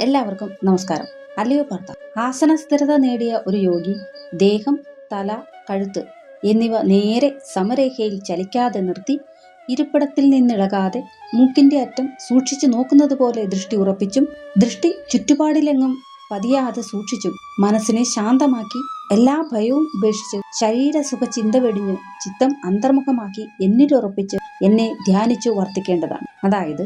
എല്ലാവർക്കും നമസ്കാരം. അല്ലയോ പാർത്ത ആസന സ്ഥിരത നേടിയ ഒരു യോഗി ദേഹം തല കഴുത്ത് എന്നിവ നേരെ സമരേഖയിൽ ചലിക്കാതെ നിർത്തി ഇരിപ്പിടത്തിൽ നിന്നിളകാതെ മൂക്കിന്റെ അറ്റം സൂക്ഷിച്ചു നോക്കുന്നത് പോലെ ദൃഷ്ടി ഉറപ്പിച്ചും ദൃഷ്ടി ചുറ്റുപാടിലെങ്ങും പതിയാതെ സൂക്ഷിച്ചും മനസ്സിനെ ശാന്തമാക്കി എല്ലാ ഭയവും ഉപേക്ഷിച്ച് ശരീരസുഖ ചിന്ത വെടിഞ്ഞ് ചിത്തം അന്തർമുഖമാക്കി എന്നിലുറപ്പിച്ച് എന്നെ ധ്യാനിച്ചു വർത്തിക്കേണ്ടതാണ്. അതായത്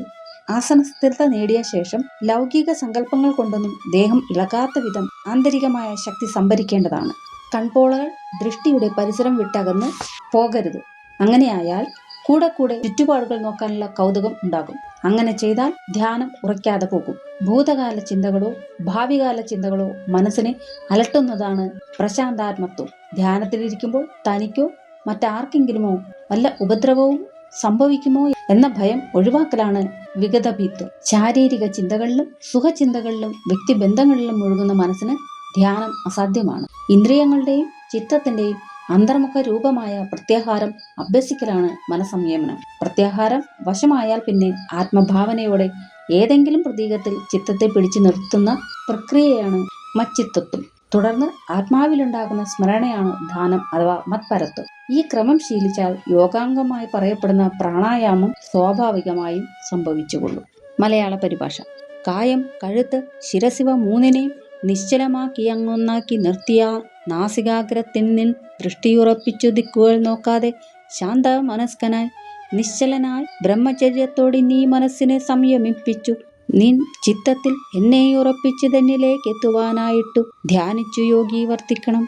ആസനസ്ഥിരത നേടിയ ശേഷം ലൗകിക സങ്കല്പങ്ങൾ കൊണ്ടൊന്നും ദേഹം ഇളകാത്ത വിധം ആന്തരികമായ ശക്തി സംഭരിക്കേണ്ടതാണ്. കൺപോളകൾ ദൃഷ്ടിയുടെ പരിസരം വിട്ടകന്ന് പോകരുത്. അങ്ങനെയായാൽ കൂടെ കൂടെ ചുറ്റുപാടുകൾ നോക്കാനുള്ള കൗതുകം ഉണ്ടാകും. അങ്ങനെ ചെയ്താൽ ധ്യാനം ഉറയ്ക്കാതെ പോകും. ഭൂതകാല ചിന്തകളോ ഭാവികാല ചിന്തകളോ മനസ്സിനെ അലട്ടുന്നതാണ് പ്രശാന്താത്മത്വം. ധ്യാനത്തിലിരിക്കുമ്പോൾ തനിക്കോ മറ്റാർക്കെങ്കിലുമോ വല്ല ഉപദ്രവവും സംഭവിക്കുമോ എന്ന ഭയം ഒഴിവാക്കലാണ് വിഗതഭീത്വം ശാരീരിക ചിന്തകളിലും സുഖചിന്തകളിലും വ്യക്തിബന്ധങ്ങളിലും മുഴുകുന്ന മനസ്സിന് ധ്യാനം അസാധ്യമാണ്. ഇന്ദ്രിയങ്ങളുടെയും ചിത്തത്തിന്റെയും അന്തർമുഖ രൂപമായ പ്രത്യാഹാരം അഭ്യസിക്കലാണ് മനസംയമനം. പ്രത്യാഹാരം വശമായാൽ പിന്നെ ആത്മഭാവനയോടെ ഏതെങ്കിലും പ്രതീകത്തിൽ ചിത്തത്തെ പിടിച്ചു നിർത്തുന്ന പ്രക്രിയയാണ് മച്ചിത്തത്വം തുടർന്ന് ആത്മാവിലുണ്ടാകുന്ന സ്മരണയാണ് ധാനം അഥവാ മത്പരത്വം. ഈ ക്രമം ശീലിച്ചാൽ യോഗാംഗമായി പറയപ്പെടുന്ന പ്രാണായാമം സ്വാഭാവികമായും സംഭവിച്ചുകൊള്ളും. മലയാള പരിഭാഷ. കായം കഴുത്ത് ശിരസിവ മൂന്നിനെയും നിശ്ചലമാക്കിയങ്ങൊന്നാക്കി നിർത്തിയ നാസികാഗ്രത്തിനിൽ ദൃഷ്ടിയുറപ്പിച്ചു ദിക്കുകൾ നോക്കാതെ ശാന്ത മനസ്കനായി നിശ്ചലനായി ബ്രഹ്മചര്യത്തോടെ നീ മനസ്സിനെ സംയമിപ്പിച്ചു നിൻ ചിത്തത്തിൽ എന്നെ ഉറപ്പിച്ചു തന്നിലേക്ക് എത്തുവാനായിട്ടു ധ്യാനിച്ചു യോഗി വർത്തിക്കണം.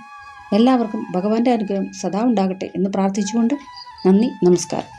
എല്ലാവർക്കും ഭഗവാന്റെ അനുഗ്രഹം സദാ ഉണ്ടാകട്ടെ എന്ന് പ്രാർത്ഥിച്ചുകൊണ്ട് നന്ദി നമസ്കാരം.